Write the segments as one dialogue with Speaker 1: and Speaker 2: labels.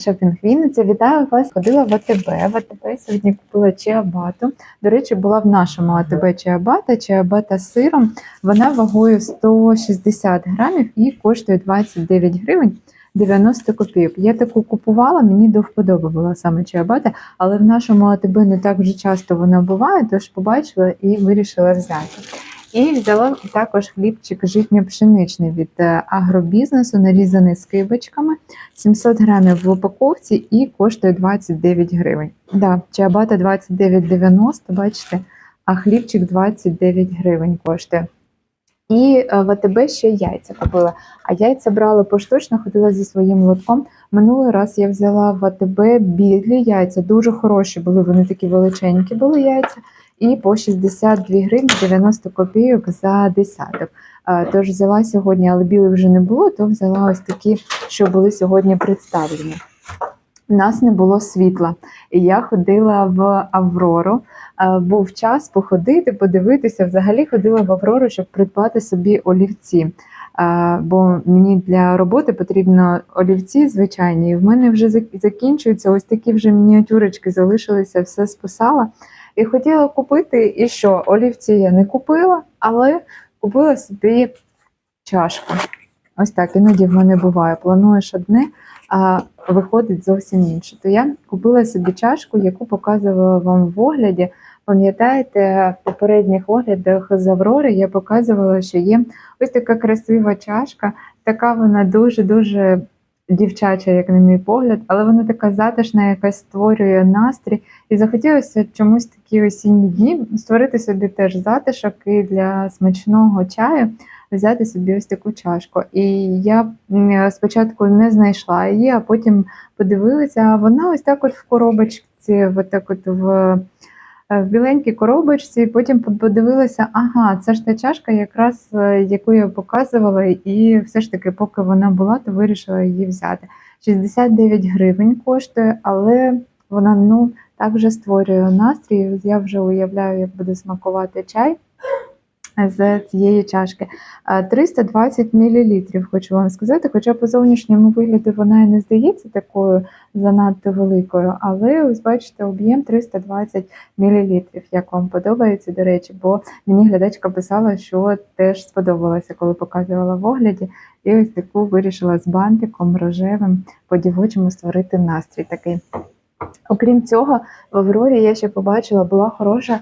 Speaker 1: Шопінг Вінниця, вітаю вас. Ходила в АТБ. В АТБ сьогодні купила чиабату. До речі, була в нашому АТБ чиабата, чиабата з сиром. Вона вагою 160 грамів і коштує 29 гривень 90 копійок. Я таку купувала, мені до вподоби була саме чиабата, але в нашому АТБ не так вже часто вона буває, тож побачила і вирішила взяти. І взяла також хлібчик житньо-пшеничний від е, агробізнесу, нарізаний скибочками. 700 грамів в упаковці і коштує 29 гривень. Да, чиабата 29,90, бачите, а хлібчик 29 гривень коштує. І е, в АТБ ще яйця купила. А яйця брала поштучно, ходила зі своїм лотком. Минулий раз я взяла в АТБ білі яйця, дуже хороші були, вони такі величенькі були яйця. І по 62 гривні 90 копійок за десяток. Тож взяла сьогодні, але білих вже не було, то взяла ось такі, що були сьогодні представлені. У нас не було світла, і я ходила в Аврору. Був час походити, подивитися. Взагалі ходила в Аврору, щоб придбати собі олівці. Бо мені для роботи потрібно олівці звичайні. І в мене вже закінчуються ось такі вже мініатюрочки залишилися, все списала. І хотіла купити, і що? Олівці я не купила, але купила собі чашку. Ось так, іноді в мене буває. Плануєш одне, а виходить зовсім інше. То я купила собі чашку, яку показувала вам в огляді. Пам'ятаєте, в попередніх оглядах з Аврори я показувала, що є ось така красива чашка. Така вона дуже-дуже дівчача, як на мій погляд, але вона така затишна, яка створює настрій. І захотілося чомусь такі осінні дні створити собі теж затишок і для смачного чаю взяти собі ось таку чашку. І я спочатку не знайшла її, а потім подивилася, а вона ось так от в коробочці, от так от в, в біленькій коробочці, потім подивилася, ага, це ж та чашка, якраз е, яку я показувала, і все ж таки, поки вона була, то вирішила її взяти. 69 гривень коштує, але вона ну так вже створює настрій. Я вже уявляю, як буде смакувати чай з цієї чашки. 320 мл, хочу вам сказати, хоча по зовнішньому вигляду вона і не здається такою занадто великою, але ось бачите, об'єм 320 мл. Як вам подобається, до речі, бо мені глядачка писала, що теж сподобалося, коли показувала в огляді. І ось таку вирішила з бантиком рожевим по-дівочому створити настрій такий. Окрім цього, в Аврорі я ще побачила, була хороша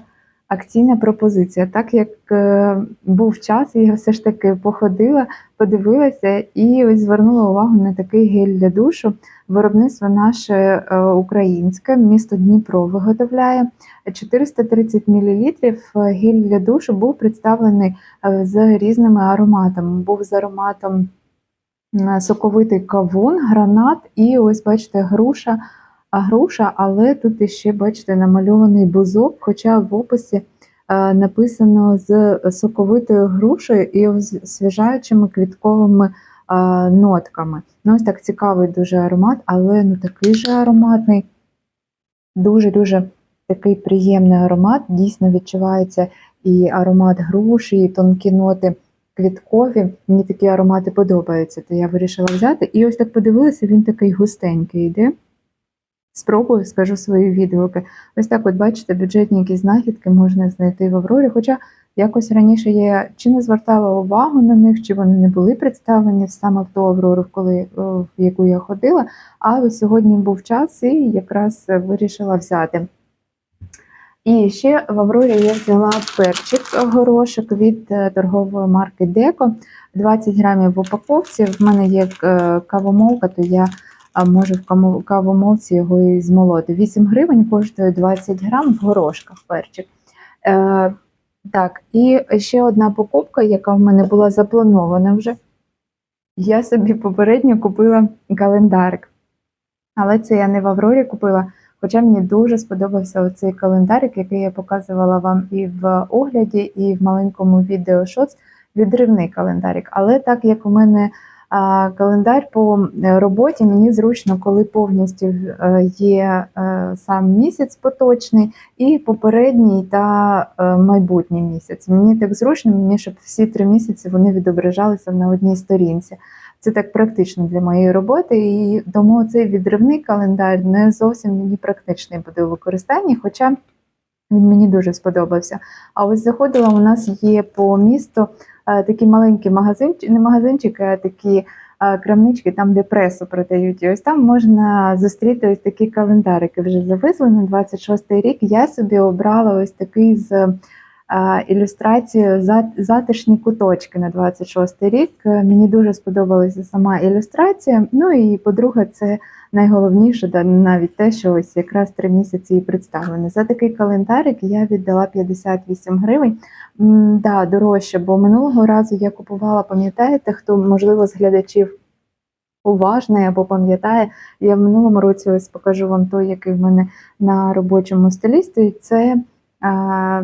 Speaker 1: акційна пропозиція. Так як е, був час, я все ж таки походила, подивилася і ось звернула увагу на такий гель для душу. Виробництво наше е, українське, місто Дніпро виготовляє 430 мл. Гель для душу був представлений е, з різними ароматами. Був з ароматом е, соковитий кавун, гранат і ось бачите, груша груша, але тут іще, бачите, намальований бузок, хоча в описі е, написано з соковитою грушею і освіжаючими квітковими е, нотками. Ну, ось так цікавий дуже аромат, але ну такий же ароматний, дуже-дуже такий приємний аромат. Дійсно відчувається і аромат груші, і тонкі ноти квіткові. Мені такі аромати подобаються, то я вирішила взяти. І ось так подивилася, він такий густенький йде. Спробую, скажу свої відгуки. Ось так, от бачите, бюджетні якісь знахідки можна знайти в Аврорі. Хоча якось раніше я чи не звертала увагу на них, чи вони не були представлені саме в ту Аврору, коли, в яку я ходила. А ось сьогодні був час і якраз вирішила взяти. І ще в Аврорі я взяла перчик горошок від е, торгової марки Деко. 20 грамів в упаковці. В мене є е, кавомолка, то я а можу в кавомолці його і змолоти. 8 гривень коштує 20 грам в горошках перчик. Е, так, і ще одна покупка, яка в мене була запланована вже. Я собі попередньо купила календарик. Але це я не в Аврорі купила, хоча мені дуже сподобався оцей календарик, який я показувала вам і в огляді, і в маленькому відео шоц, відривний календарик. Але так як у мене календар по е, роботі, мені зручно, коли повністю е, є е, сам місяць поточний і попередній та майбутній місяць. Мені так зручно, мені щоб всі три місяці вони відображалися на одній сторінці. це так практично для моєї роботи. І тому цей відривний календар не зовсім мені практичний буде у використанні, хоча він мені дуже сподобався. А ось заходила, у нас є по місту е, такі маленькі магазинчики, не магазинчики, а такі е, крамнички, там, де пресу продають. І ось там можна зустріти ось такі календарики. Вже завезли на 26-й рік. Я собі обрала ось такий з е, ілюстрацією затишні куточки на 26-й рік. Мені дуже сподобалася сама ілюстрація. Ну і по-друге, це найголовніше, да, навіть те, що ось якраз три місяці і представлено. За такий календарик я віддала 58 гривень. Да, дорожче, бо минулого разу я купувала, пам'ятаєте, хто можливо з глядачів уважний або пам'ятає, я в минулому році ось покажу вам той, який в мене на робочому столі стоїть. Це а,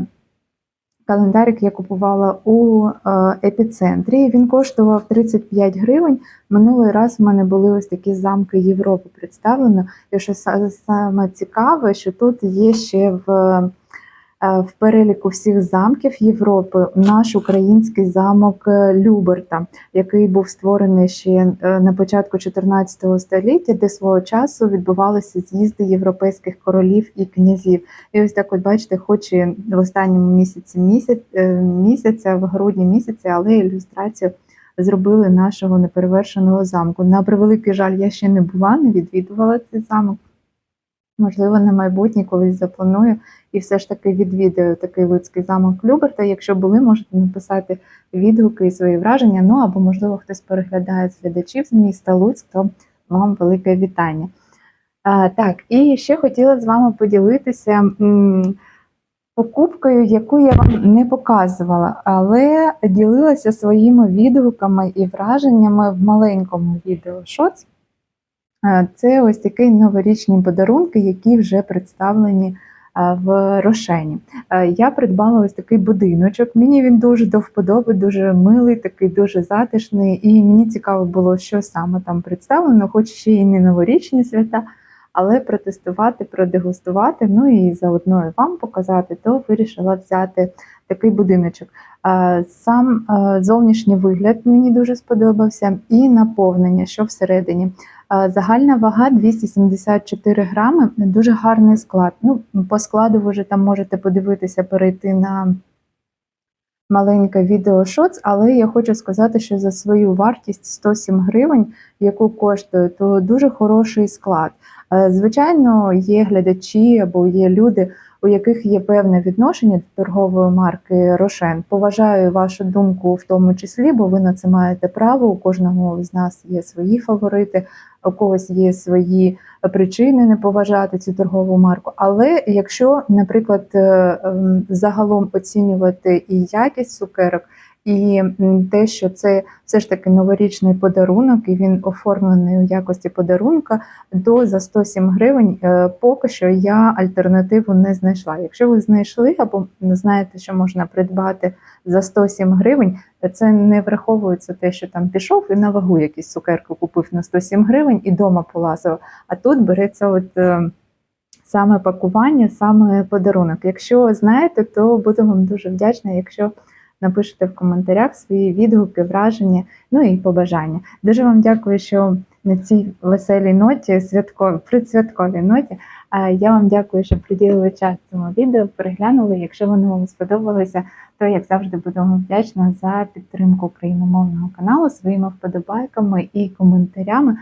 Speaker 1: календарик я купувала у е, епіцентрі. Він коштував 35 гривень. Минулий раз в мене були ось такі замки Європи представлено. І що саме цікаве, що тут є ще в, в переліку всіх замків Європи наш український замок е, Люберта, який був створений ще е, на початку 14 століття, де свого часу відбувалися з'їзди європейських королів і князів. І ось так, от бачите, хоч і в останньому місяці місяць, е, місяця, в грудні місяці, але ілюстрацію зробили нашого неперевершеного замку. На превеликий жаль, я ще не була, не відвідувала цей замок. Можливо, на майбутнє колись запланую і все ж таки відвідаю такий Луцький замок Люберта. Якщо були, можете написати відгуки і свої враження. Ну або, можливо, хтось переглядає з глядачів з міста Луцьк, то вам велике вітання. А, так, і ще хотіла з вами поділитися м, покупкою, яку я вам не показувала, але ділилася своїми відгуками і враженнями в маленькому відео Шоц. Це ось такі новорічні подарунки, які вже представлені в Рошені. Я придбала ось такий будиночок. Мені він дуже до вподоби, дуже милий, такий дуже затишний. І мені цікаво було, що саме там представлено, хоч ще й не новорічні свята, але протестувати, продегустувати, ну і заодно і вам показати, то вирішила взяти такий будиночок. Сам зовнішній вигляд мені дуже сподобався, і наповнення, що всередині. Е, Загальна вага 274 грами, дуже гарний склад. Ну, по складу ви вже там можете подивитися, перейти на маленьке відео шоц, але я хочу сказати, що за свою вартість 107 гривень, яку коштує, то дуже хороший склад. Е, Звичайно, є глядачі або є люди, у яких є певне відношення до торгової марки Рошен. Поважаю вашу думку в тому числі, бо ви на це маєте право. У кожного з нас є свої фаворити, у когось є свої причини не поважати цю торгову марку. Але якщо, наприклад, е, ем, загалом оцінювати і якість цукерок, і те, що це все ж таки новорічний подарунок, і він оформлений у якості подарунка, то за 107 гривень е, поки що я альтернативу не знайшла. Якщо ви знайшли або знаєте, що можна придбати за 107 гривень, це не враховується те, що там пішов і на вагу якісь цукерку купив на 107 гривень і дома полазив. А тут береться от. е, Саме пакування, саме подарунок. Якщо знаєте, то буду вам дуже вдячна, якщо напишете в коментарях свої відгуки, враження, ну і побажання. Дуже вам дякую, що на цій веселій ноті, святко, предсвятковій ноті, я вам дякую, що приділили час цьому відео, переглянули. Якщо воно вам сподобалося, то як завжди буду вам вдячна за підтримку україномовного каналу своїми вподобайками і коментарями.